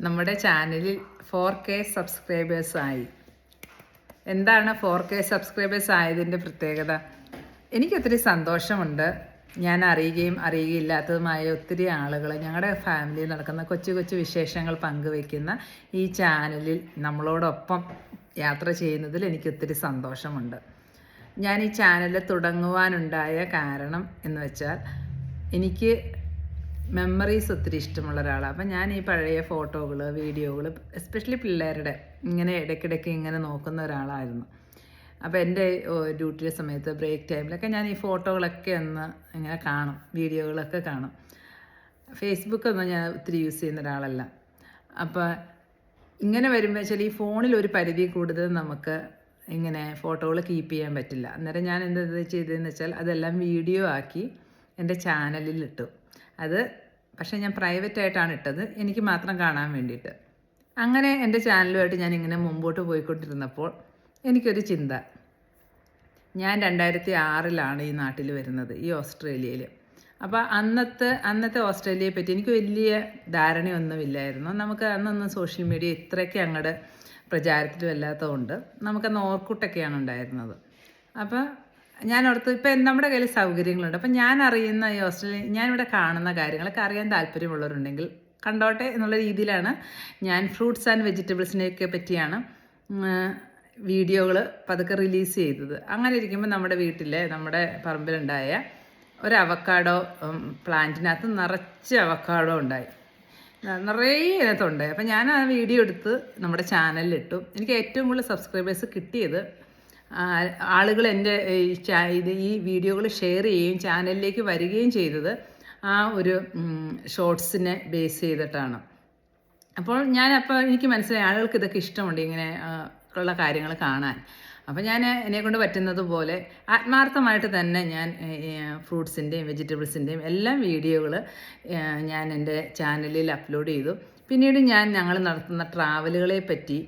നമ്മുടെ ചാനലിൽ four K subscribers ആയി. എന്താണ് ഫോർ കെ സബ്സ്ക്രൈബേഴ്സ് ആയതിന്റെ പ്രത്യേകത? എനിക്കൊത്തിരി സന്തോഷമുണ്ട്. ഞാൻ അറിയുകയും അറിയുകയില്ലാത്തതുമായ ഒത്തിരി ആളുകൾ ഞങ്ങളുടെ ഫാമിലിയിൽ നടക്കുന്ന കൊച്ചു കൊച്ചു വിശേഷങ്ങൾ പങ്കുവെക്കുന്ന ഈ ചാനലിൽ നമ്മളോടൊപ്പം യാത്ര ചെയ്യുന്നതിൽ എനിക്കൊത്തിരി സന്തോഷമുണ്ട്. ഞാൻ ഈ ചാനൽ തുടങ്ങുവാനുണ്ടായ കാരണം എന്ന് വെച്ചാൽ എനിക്ക് മെമ്മറീസ് ഒത്തിരി ഇഷ്ടമുള്ള ഒരാളാണ് അപ്പം ഞാൻ ഈ പഴയ ഫോട്ടോകൾ വീഡിയോകൾ എസ്പെഷ്യലി പിള്ളേരുടെ ഇങ്ങനെ ഇടയ്ക്കിടയ്ക്ക് ഇങ്ങനെ നോക്കുന്ന ഒരാളായിരുന്നു. അപ്പോൾ എന്റെ ഡ്യൂട്ടിയുടെ സമയത്ത് ബ്രേക്ക് ടൈമിലൊക്കെ ഞാൻ ഈ ഫോട്ടോകളൊക്കെ ഒന്ന് ഇങ്ങനെ കാണും വീഡിയോകളൊക്കെ കാണും. ഫേസ്ബുക്കൊന്നും ഞാൻ ഒത്തിരി യൂസ് ചെയ്യുന്ന ഒരാളല്ല. അപ്പോൾ ഇങ്ങനെ വരുമ്പോൾ വെച്ചാൽ ഈ ഫോണിൽ ഒരു പരിധി കൂടുതൽ നമുക്ക് ഇങ്ങനെ ഫോട്ടോകൾ കീപ്പ് ചെയ്യാൻ പറ്റില്ല. അന്നേരം ഞാൻ എന്താ ചെയ്തതെന്ന് വെച്ചാൽ അതെല്ലാം വീഡിയോ ആക്കി എന്റെ ചാനലിൽ ഇട്ടു. അത് പക്ഷേ ഞാൻ പ്രൈവറ്റ് ആയിട്ടാണ് ഇട്ടത്. എനിക്ക് മാത്രം കാണാൻ വേണ്ടിയിട്ട്. അങ്ങനെ എന്റെ ചാനലുമായിട്ട് ഞാൻ ഇങ്ങനെ മുമ്പോട്ട് പോയിക്കൊണ്ടിരുന്നപ്പോൾ എനിക്കൊരു ചിന്ത. ഞാൻ രണ്ടായിരത്തി ആറിലാണ് ഈ നാട്ടിൽ വരുന്നത് ഈ ഓസ്ട്രേലിയയിൽ. അപ്പോൾ അന്നത്തെ അന്നത്തെ ഓസ്ട്രേലിയയെ പറ്റി എനിക്ക് വലിയ ധാരണയൊന്നുമില്ലായിരുന്നു. നമുക്ക് അന്നൊന്നും സോഷ്യൽ മീഡിയ ഇത്രയ്ക്ക് അങ്ങോട്ട് പ്രചാരത്തിലും അല്ലാത്തതുകൊണ്ട് നമുക്കന്ന് ഓർക്കുട്ടൊക്കെയാണ് ഉണ്ടായിരുന്നത്. അപ്പോൾ ഞാൻ ഓർത്ത് ഇപ്പം നമ്മുടെ കയ്യിൽ സൗകര്യങ്ങളുണ്ട്. അപ്പം ഞാൻ അറിയുന്ന ഈ ഹോസ്റ്റലിൽ ഞാനിവിടെ കാണുന്ന കാര്യങ്ങളൊക്കെ അറിയാൻ താല്പര്യമുള്ളവരുണ്ടെങ്കിൽ കണ്ടോട്ടെ എന്നുള്ള രീതിയിലാണ് ഞാൻ ഫ്രൂട്ട്സ് ആൻഡ് വെജിറ്റബിൾസിനെയൊക്കെ പറ്റിയാണ് വീഡിയോകൾ പതുക്കെ റിലീസ് ചെയ്തത്. അങ്ങനെ ഇരിക്കുമ്പോൾ നമ്മുടെ വീട്ടിലെ നമ്മുടെ പറമ്പിലുണ്ടായ ഒരു അവക്കാഡോ പ്ലാന്റിനകത്ത് നിറച്ച് അവക്കാഡോ ഉണ്ടായി. നിറയെ ഇതിനകത്തുണ്ടായി അപ്പം ഞാൻ ആ വീഡിയോ എടുത്ത് നമ്മുടെ ചാനലിലിട്ടു എനിക്ക് ഏറ്റവും കൂടുതൽ സബ്സ്ക്രൈബേഴ്സ് കിട്ടിയത് ആളുകൾ എന്റെ ഇത് ഈ വീഡിയോകൾ ഷെയർ ചെയ്യുകയും ചാനലിലേക്ക് വരികയും ചെയ്തത് ആ ഒരു ഷോർട്സിനെ ബേസ് ചെയ്തിട്ടാണ്. അപ്പോൾ ഞാൻ അപ്പോൾ എനിക്ക് മനസ്സിലായി ആളുകൾക്ക് ഇതൊക്കെ ഇഷ്ടമുണ്ട് ഇങ്ങനെ ഉള്ള കാര്യങ്ങൾ കാണാൻ. അപ്പോൾ ഞാൻ എന്നെ കൊണ്ട് പറ്റുന്നത് പോലെ ആത്മാർത്ഥമായിട്ട് തന്നെ ഞാൻ ഫ്രൂട്ട്സിന്റെയും വെജിറ്റബിൾസിന്റെയും എല്ലാം വീഡിയോകൾ ഞാൻ എന്റെ ചാനലിൽ അപ്ലോഡ് ചെയ്തു. പിന്നീട് ഞാൻ ഞങ്ങൾ നടത്തുന്ന ട്രാവലുകളെ പറ്റി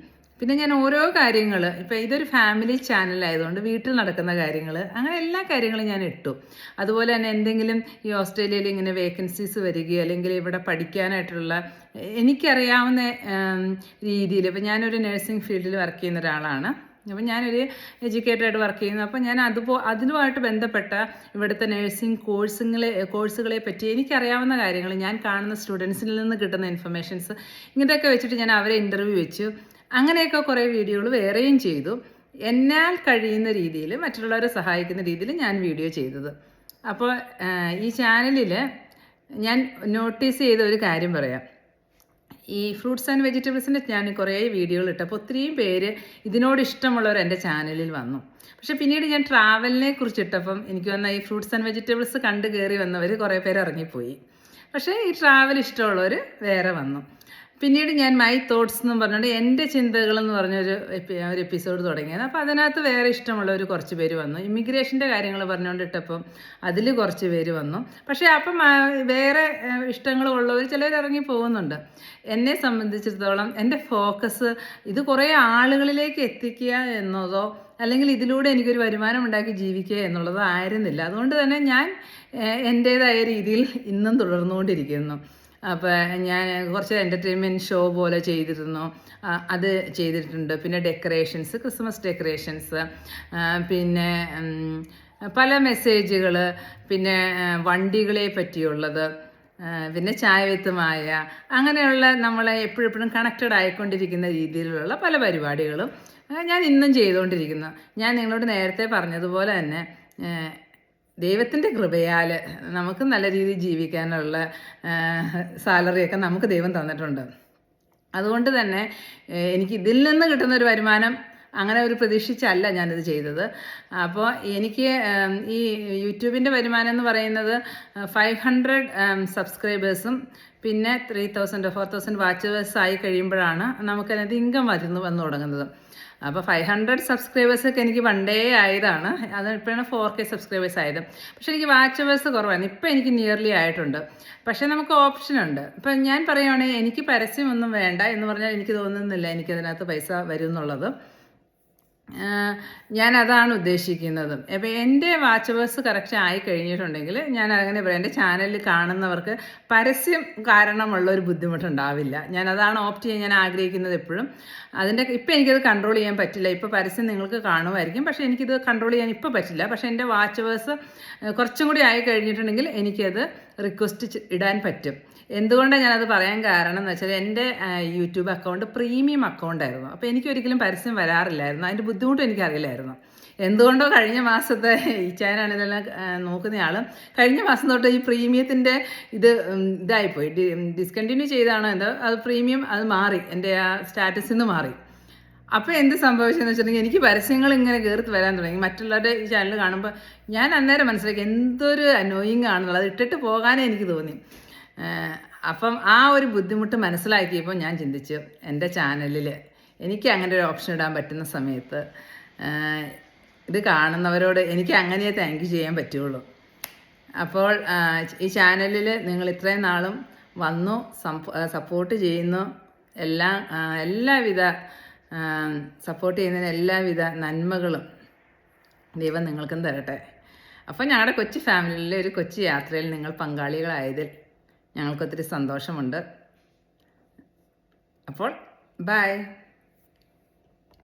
പിന്നെ ഞാൻ ഓരോ കാര്യങ്ങൾ ഇപ്പം ഇതൊരു ഫാമിലി ചാനൽ ആയതുകൊണ്ട് വീട്ടിൽ നടക്കുന്ന കാര്യങ്ങൾ അങ്ങനെ എല്ലാ കാര്യങ്ങളും ഞാൻ ഇട്ടു. അതുപോലെ തന്നെ എന്തെങ്കിലും ഈ ഓസ്ട്രേലിയയിൽ ഇങ്ങനെ വേക്കൻസീസ് വരികയോ അല്ലെങ്കിൽ ഇവിടെ പഠിക്കാനായിട്ടുള്ള എനിക്കറിയാവുന്ന രീതിയിൽ ഇപ്പം ഞാനൊരു നഴ്സിംഗ് ഫീൽഡിൽ വർക്ക് ചെയ്യുന്ന ഒരാളാണ്. അപ്പം ഞാനൊരു എഡ്യൂക്കേറ്റഡായിട്ട് വർക്ക് ചെയ്യുന്നു. അപ്പം ഞാൻ അതുപോ അതിനുമായിട്ട് ബന്ധപ്പെട്ട ഇവിടുത്തെ നഴ്സിംഗ് കോഴ്സുകളെ കോഴ്സുകളെ പറ്റി എനിക്കറിയാവുന്ന കാര്യങ്ങൾ ഞാൻ കാണുന്ന സ്റ്റുഡൻസിൽ നിന്ന് കിട്ടുന്ന ഇൻഫർമേഷൻസ് ഇങ്ങനെയൊക്കെ വെച്ചിട്ട് ഞാൻ അവരെ ഇന്റർവ്യൂ വെച്ചു. അങ്ങനെയൊക്കെ കുറേ വീഡിയോകൾ വേറെയും ചെയ്തു. എന്നാൽ കഴിയുന്ന രീതിയിൽ മറ്റുള്ളവരെ സഹായിക്കുന്ന രീതിയിൽ ഞാൻ വീഡിയോ ചെയ്തത്. അപ്പോൾ ഈ ചാനലിൽ ഞാൻ നോട്ടീസ് ചെയ്ത ഒരു കാര്യം പറയാം. ഈ ഫ്രൂട്ട്സ് ആൻഡ് വെജിറ്റബിൾസിന്റെ ഞാൻ കുറേ വീഡിയോകൾ ഇട്ടപ്പോൾ ഒത്തിരിയും പേര് ഇതിനോട് ഇഷ്ടമുള്ളവർ എന്റെ ചാനലിൽ വന്നു. പക്ഷെ പിന്നീട് ഞാൻ ട്രാവലിനെ കുറിച്ച് ഇട്ടപ്പം എനിക്ക് വന്ന ഈ ഫ്രൂട്ട്സ് ആൻഡ് വെജിറ്റബിൾസ് കണ്ട് കയറി വന്നവർ കുറേ പേര് ഇറങ്ങിപ്പോയി. പക്ഷേ ഈ ട്രാവൽ ഇഷ്ടമുള്ളവർ വേറെ വന്നു. പിന്നീട് ഞാൻ മൈ തോട്ട്സ് എന്ന് പറഞ്ഞുകൊണ്ട് എന്റെ ചിന്തകൾ എന്ന് പറഞ്ഞൊരു ഒരു എപ്പിസോഡ് തുടങ്ങിയത്. അപ്പോൾ അതിനകത്ത് വേറെ ഒരു കുറച്ച് പേര് വന്നു. ഇമിഗ്രേഷന്റെ കാര്യങ്ങൾ പറഞ്ഞുകൊണ്ടിട്ടപ്പം അതിൽ കുറച്ച് പേര് വന്നു. പക്ഷേ അപ്പം വേറെ ഇഷ്ടങ്ങളുള്ളവർ ചിലർ ഇറങ്ങി പോകുന്നുണ്ട്. എന്നെ സംബന്ധിച്ചിടത്തോളം എന്റെ ഫോക്കസ് ഇത് കുറേ ആളുകളിലേക്ക് എത്തിക്കുക എന്നതോ അല്ലെങ്കിൽ ഇതിലൂടെ എനിക്കൊരു വരുമാനം ഉണ്ടാക്കി ജീവിക്കുക എന്നുള്ളതോ ആയിരുന്നില്ല. അതുകൊണ്ട് തന്നെ ഞാൻ എന്റേതായ രീതിയിൽ ഇന്നും തുടർന്നുകൊണ്ടിരിക്കുന്നു. അപ്പോൾ ഞാൻ കുറച്ച് എന്റർടൈൻമെന്റ് ഷോ പോലെ ചെയ്തിരുന്നു. അത് ചെയ്തിട്ടുണ്ട്. പിന്നെ ഡെക്കറേഷൻസ് ക്രിസ്മസ് ഡെക്കറേഷൻസ് പിന്നെ പല മെസ്സേജുകൾ പിന്നെ വണ്ടികളെ പറ്റിയുള്ളത് പിന്നെ ചായവിത്തുമായ അങ്ങനെയുള്ള നമ്മളെ എപ്പോഴെപ്പോഴും കണക്റ്റഡ് ആയിക്കൊണ്ടിരിക്കുന്ന രീതിയിലുള്ള പല പരിപാടികളും ഞാൻ ഇന്നും ചെയ്തുകൊണ്ടിരിക്കുന്നു ഞാൻ നിങ്ങളോട് നേരത്തെ പറഞ്ഞതുപോലെ തന്നെ ദൈവത്തിന്റെ കൃപയാൽ നമുക്ക് നല്ല രീതിയിൽ ജീവിക്കാനുള്ള സാലറിയൊക്കെ നമുക്ക് ദൈവം തന്നിട്ടുണ്ട്. അതുകൊണ്ട് തന്നെ എനിക്ക് ഇതിൽ നിന്ന് കിട്ടുന്ന ഒരു വരുമാനം അങ്ങനെ ഒരു പ്രതീക്ഷിച്ചല്ല ഞാനിത് ചെയ്തത്. അപ്പോൾ എനിക്ക് ഈ യൂട്യൂബിന്റെ വരുമാനം എന്ന് പറയുന്നത് ഫൈവ് ഹൺഡ്രഡ് സബ്സ്ക്രൈബേഴ്സും പിന്നെ three thousand four thousand watch hours ആയി കഴിയുമ്പോഴാണ് നമുക്കതിനകത്ത് ഇൻകം വരുന്നു വന്നു തുടങ്ങുന്നത്. അപ്പോൾ ഫൈവ് ഹൺഡ്രഡ് സബ്സ്ക്രൈബേഴ്സൊക്കെ എനിക്ക് വണ്ടേ ആയതാണ്. അത് ഇപ്പോഴാണ് ഫോർ കെ സബ്സ്ക്രൈബേഴ്സ് ആയത്. പക്ഷേ എനിക്ക് വാച്ചവേഴ്സ് കുറവാണ്. ഇപ്പോൾ എനിക്ക് നിയർലി ആയിട്ടുണ്ട്. പക്ഷേ നമുക്ക് ഓപ്ഷൻ ഉണ്ട്. ഇപ്പം ഞാൻ പറയുവാണെങ്കിൽ എനിക്ക് പരസ്യമൊന്നും വേണ്ട എന്ന് പറഞ്ഞാൽ എനിക്ക് തോന്നുന്നില്ല എനിക്കതിനകത്ത് പൈസ വരും എന്നുള്ളത്. ഞാൻ അതാണ് ഉദ്ദേശിക്കുന്നത്. അപ്പോൾ എന്റെ വാച്ച് വാച്ചവേഴ്സ് കറക്റ്റ് ആയി കഴിഞ്ഞിട്ടുണ്ടെങ്കിൽ ഞാൻ അങ്ങനെ പറയാം. എന്റെ ചാനലിൽ കാണുന്നവർക്ക് പരസ്യം കാരണമുള്ള ഒരു ബുദ്ധിമുട്ടുണ്ടാവില്ല. ഞാൻ അതാണ് ഓപ്റ്റ് ചെയ്യാൻ ഞാൻ ആഗ്രഹിക്കുന്നത് എപ്പോഴും. അതിന്റെ ഇപ്പം എനിക്കത് കൺട്രോൾ ചെയ്യാൻ പറ്റില്ല. ഇപ്പോൾ പരസ്യം നിങ്ങൾക്ക് കാണുമായിരിക്കും. പക്ഷേ എനിക്കിത് കൺട്രോൾ ചെയ്യാൻ ഇപ്പോൾ പറ്റില്ല. പക്ഷേ എന്റെ വാച്ച് വാച്ചവേഴ്സ് കുറച്ചും കൂടി ആയി കഴിഞ്ഞിട്ടുണ്ടെങ്കിൽ എനിക്കത് റിക്വസ്റ്റ് ഇടാൻ പറ്റും. എന്തുകൊണ്ടാണ് ഞാനത് പറയാൻ കാരണം എന്ന് വെച്ചാൽ എന്റെ യൂട്യൂബ് അക്കൗണ്ട് പ്രീമിയം അക്കൗണ്ട് ആയിരുന്നു അപ്പോൾ എനിക്ക് ഒരിക്കലും പരസ്യം വരാറില്ലായിരുന്നു. അതിന്റെ ബുദ്ധിമുട്ടും എനിക്കറിയില്ലായിരുന്നു. എന്തുകൊണ്ടോ കഴിഞ്ഞ മാസത്തെ ഈ ചാനലാണ് ഇതെല്ലാം നോക്കുന്നയാളും. കഴിഞ്ഞ മാസം തൊട്ട് ഈ പ്രീമിയത്തിന്റെ ഇത് ഇതായിപ്പോയി. ഡിസ്കണ്ടിന്യൂ ചെയ്താണോ എന്തോ അത് പ്രീമിയം അത് മാറി. എന്റെ ആ സ്റ്റാറ്റസിൽ നിന്ന് മാറി. അപ്പോൾ എന്ത് സംഭവിച്ചെന്ന് വെച്ചിട്ടുണ്ടെങ്കിൽ എനിക്ക് പരസ്യങ്ങൾ ഇങ്ങനെ കയറി വരാൻ തുടങ്ങി. മറ്റുള്ളവരുടെ ഈ ചാനൽ കാണുമ്പോൾ ഞാൻ അന്നേരം മനസ്സിലാക്കി എന്തൊരു അനോയിങ് ആണെന്നുള്ളത് ഇട്ടിട്ട് പോകാനേ എനിക്ക് തോന്നി. അപ്പം ആ ഒരു ബുദ്ധിമുട്ട് മനസ്സിലാക്കിയപ്പോൾ ഞാൻ ചിന്തിച്ചു എന്റെ ചാനലിൽ എനിക്ക് അങ്ങനെ ഒരു ഓപ്ഷൻ ഇടാൻ പറ്റുന്ന സമയത്ത് ഇത് കാണുന്നവരോട് എനിക്ക് അങ്ങനെയേ താങ്ക് യു ചെയ്യാൻ പറ്റുള്ളൂ. അപ്പോൾ ഈ ചാനലിൽ നിങ്ങൾ ഇത്രയും നാളും വന്നു സപ്പോർട്ട് ചെയ്യുന്നു എല്ലാ എല്ലാവിധ സപ്പോർട്ട് ചെയ്യുന്നതിന് എല്ലാവിധ നന്മകളും ദൈവം നിങ്ങൾക്കും തരട്ടെ. അപ്പോൾ ഞങ്ങളുടെ കൊച്ചു ഫാമിലിയിലെ ഒരു കൊച്ചു യാത്രയിൽ നിങ്ങൾ പങ്കാളികളായതിൽ ഞങ്ങൾക്കൊത്തിരി സന്തോഷമുണ്ട്. അപ്പോൾ ബൈ